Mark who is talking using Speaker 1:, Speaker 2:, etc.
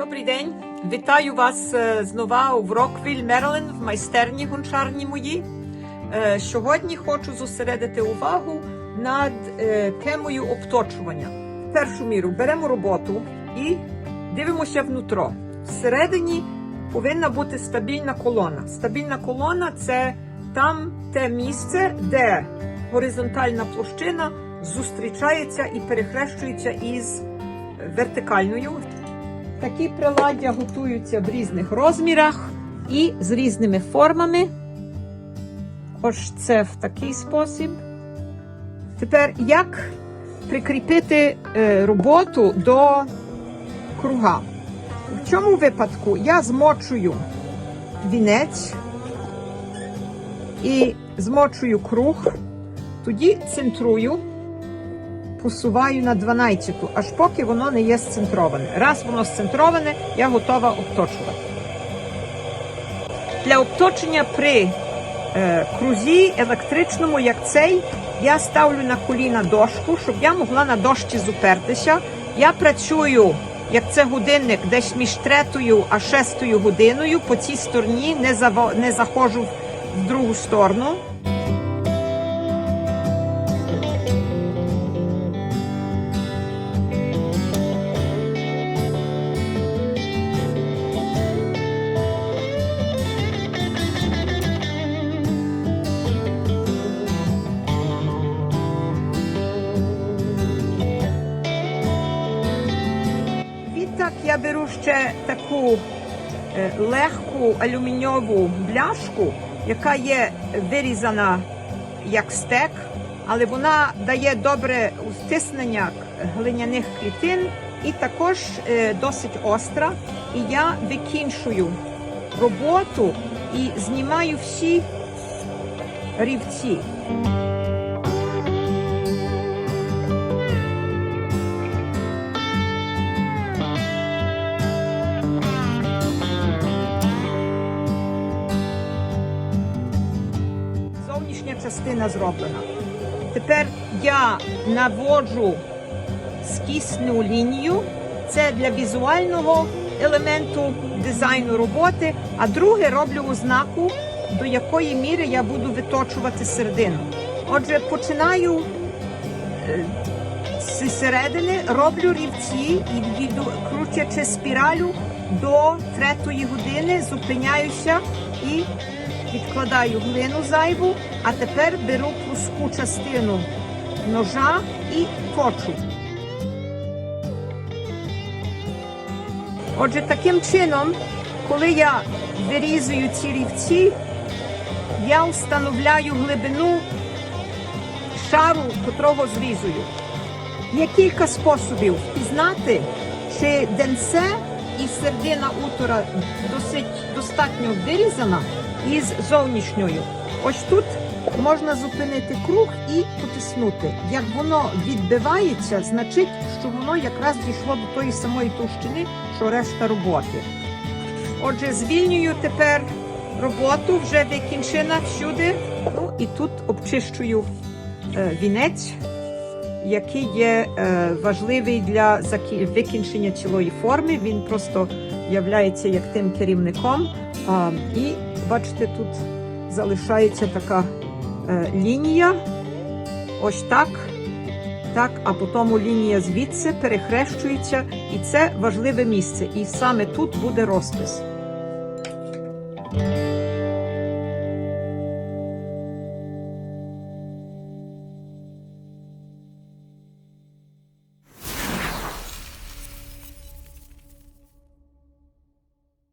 Speaker 1: Добрий день, вітаю вас е, знову в Роквіль, Мерилен, в майстерні гончарні мої. Е, Сьогодні хочу зосередити увагу над е, темою обточування. В першу міру беремо роботу і дивимося внутро. Всередині повинна бути стабільна колона. Стабільна колона це там те місце, де горизонтальна площина зустрічається і перехрещується із вертикальною. Такі приладдя готуються в різних розмірах і з різними формами. Ось це в такий спосіб. Тепер як прикріпити е, роботу до круга? В цьому випадку я змочую вінець і змочую круг, тоді центрую посуваю на 12, аж поки воно не є сцентроване. Раз воно сцентроване, я готова обточувати. Для обточення при е, крузі електричному, як цей, я ставлю на коліна дошку, щоб я могла на дошці зупертися. Я працюю, як це годинник, десь між третою а шестою годиною. По цій стороні не, заво, не заходжу в другу сторону. Я беру ще таку е, легку алюмінієву бляшку, яка є вирізана як стек, але вона дає добре стиснення глиняних клітин і також е, досить остра. І я викінчую роботу і знімаю всі рівці. Частина зроблена. Тепер я наводжу скісну лінію. Це для візуального елементу дизайну роботи, а друге роблю ознаку, до якої міри я буду виточувати середину. Отже, починаю е, з середини, роблю рівці і крутячи спіралю до третьої години, зупиняюся і відкладаю глину зайву, а тепер беру плоску частину ножа і точу. Отже, таким чином, коли я вирізую ці рівці, я встановляю глибину шару, котрого зрізую. Є кілька способів впізнати, чи денце і середина утора досить достатньо вирізана із зовнішньою. Ось тут можна зупинити круг і потиснути. Як воно відбивається, значить, що воно якраз дійшло до тої самої товщини, що решта роботи. Отже, звільнюю тепер роботу, вже викінчена всюди. Ну і тут обчищую е, вінець, який є е, важливий для викінчення цілої форми. Він просто являється як тим керівником. І бачите, тут залишається така е, лінія. Ось так. Так, а потім лінія звідси перехрещується, і це важливе місце. І саме тут буде розпис.